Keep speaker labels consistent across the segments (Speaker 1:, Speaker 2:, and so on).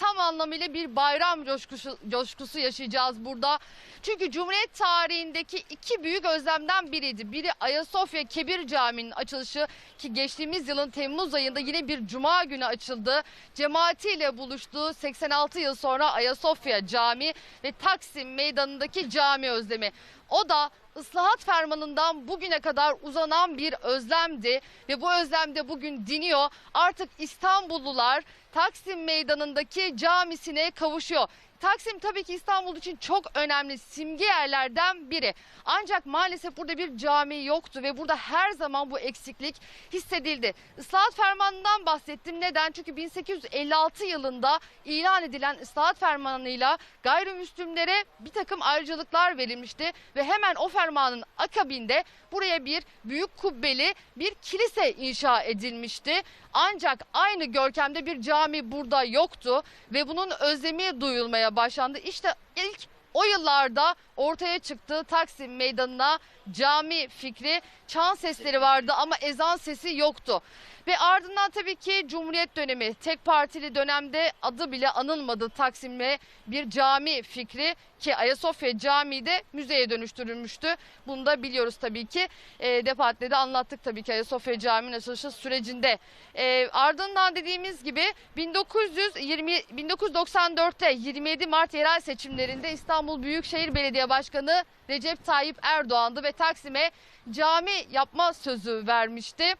Speaker 1: That's how anlamıyla bir bayram coşkusu, coşkusu yaşayacağız burada. Çünkü Cumhuriyet tarihindeki iki büyük özlemden biriydi. Biri Ayasofya Kebir Camii'nin açılışı ki geçtiğimiz yılın Temmuz ayında yine bir cuma günü açıldı. Cemaatiyle buluştuğu 86 yıl sonra Ayasofya Camii ve Taksim Meydanı'ndaki cami özlemi. O da ıslahat fermanından bugüne kadar uzanan bir özlemdi ve bu özlemde bugün diniyor. Artık İstanbullular Taksim Meydanı'ndaki camisine kavuşuyor. Taksim tabii ki İstanbul için çok önemli simge yerlerden biri. Ancak maalesef burada bir cami yoktu ve burada her zaman bu eksiklik hissedildi. Islahat fermanından bahsettim. Neden? Çünkü 1856 yılında ilan edilen ıslahat fermanıyla gayrimüslimlere bir takım ayrıcalıklar verilmişti ve hemen o fermanın akabinde buraya bir büyük kubbeli bir kilise inşa edilmişti. Ancak aynı görkemde bir cami burada yoktu ve bunun özlemi duyulmaya başlandı. İşte ilk o yıllarda ortaya çıktı Taksim Meydanı'na cami fikri. Çan sesleri vardı ama ezan sesi yoktu. Ve ardından tabii ki Cumhuriyet dönemi tek partili dönemde adı bile anılmadı Taksim'e bir cami fikri ki Ayasofya Camii de müzeye dönüştürülmüştü. Bunu da biliyoruz tabii ki. E, defaatle de anlattık tabii ki Ayasofya Camii'nin açılışı sürecinde. E, ardından dediğimiz gibi 1920 1994'te 27 Mart yerel seçimlerinde İstanbul Büyükşehir Belediye Başkanı Recep Tayyip Erdoğan'dı ve Taksim'e cami yapma sözü vermişti.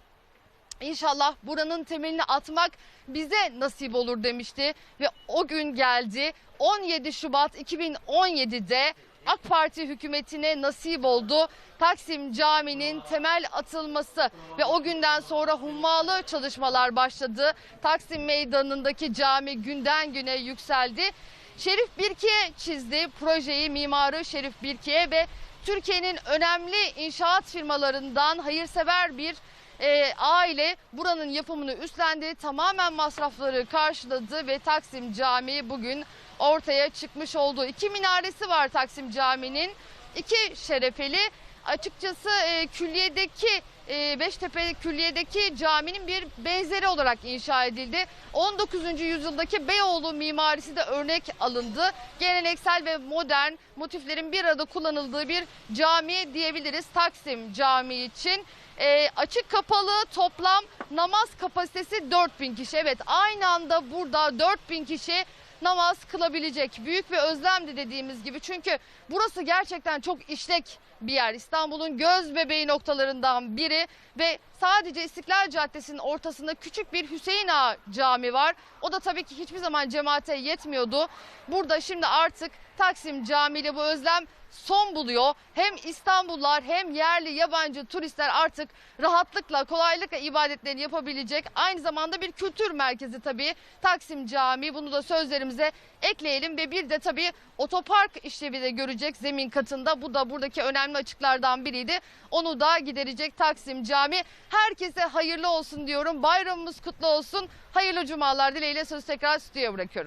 Speaker 1: İnşallah buranın temelini atmak bize nasip olur demişti ve o gün geldi. 17 Şubat 2017'de AK Parti hükümetine nasip oldu. Taksim Camii'nin temel atılması ve o günden sonra hummalı çalışmalar başladı. Taksim Meydanı'ndaki cami günden güne yükseldi. Şerif Birki'ye çizdi projeyi mimarı Şerif Birki'ye ve Türkiye'nin önemli inşaat firmalarından hayırsever bir e, aile buranın yapımını üstlendi. Tamamen masrafları karşıladı ve Taksim Camii bugün ortaya çıkmış oldu. İki minaresi var Taksim Camii'nin. iki şerefeli. Açıkçası e, külliyedeki e, Beştepe Külliye'deki caminin bir benzeri olarak inşa edildi. 19. yüzyıldaki Beyoğlu mimarisi de örnek alındı. Geleneksel ve modern motiflerin bir arada kullanıldığı bir cami diyebiliriz Taksim Camii için. E, açık kapalı toplam namaz kapasitesi 4000 kişi. Evet aynı anda burada 4000 kişi namaz kılabilecek. Büyük bir özlemdi dediğimiz gibi. Çünkü burası gerçekten çok işlek bir yer. İstanbul'un göz bebeği noktalarından biri ve sadece İstiklal Caddesi'nin ortasında küçük bir Hüseyin Ağa Camii var. O da tabii ki hiçbir zaman cemaate yetmiyordu. Burada şimdi artık Taksim Camii ile bu özlem son buluyor. Hem İstanbullular hem yerli yabancı turistler artık rahatlıkla kolaylıkla ibadetlerini yapabilecek. Aynı zamanda bir kültür merkezi tabii Taksim Camii bunu da sözlerimize ekleyelim ve bir de tabii otopark işlevi de görecek zemin katında. Bu da buradaki önemli açıklardan biriydi. Onu da giderecek Taksim Camii. Herkese hayırlı olsun diyorum. Bayramımız kutlu olsun. Hayırlı cumalar dileğiyle sözü tekrar stüdyoya bırakıyorum.